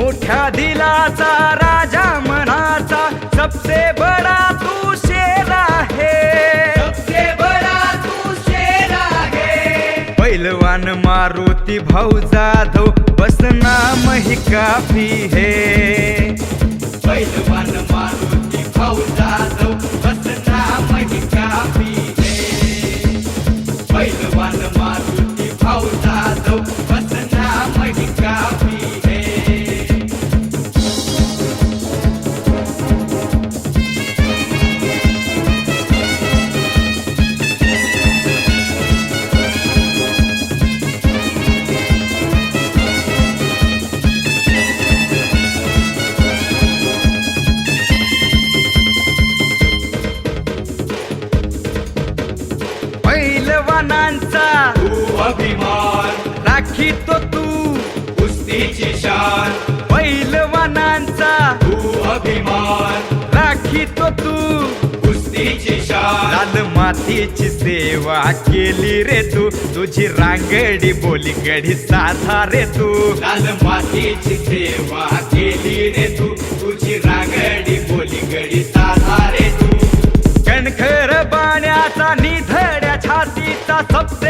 माझ्या दिलाचा राजा मनाचा सबसे बडा तू शेर आहे. सबसे बडा तू शेर आहे. पैलवान मारुती भाऊ जाधव बसना मही काफी है. पैलवान मारुती भाऊ जाधव बसना मही काफी है. पैलवान मारुती भाऊ जाधव पैलवानांचा तू अभिमान. राखी तो तू. कुस्तीची शान. पैलवानांचा. तू अभिमान. राखी तो तू. कुस्तीची शान. लाल मातीची सेवा केली रे तू. तुझी रांगडी बोली गडी साधा रे तू. लाल मातीची सेवा केली रे तू. तुझी रागडी बोली गडी साधा रे तू. कणखर बाण्याचा सबसे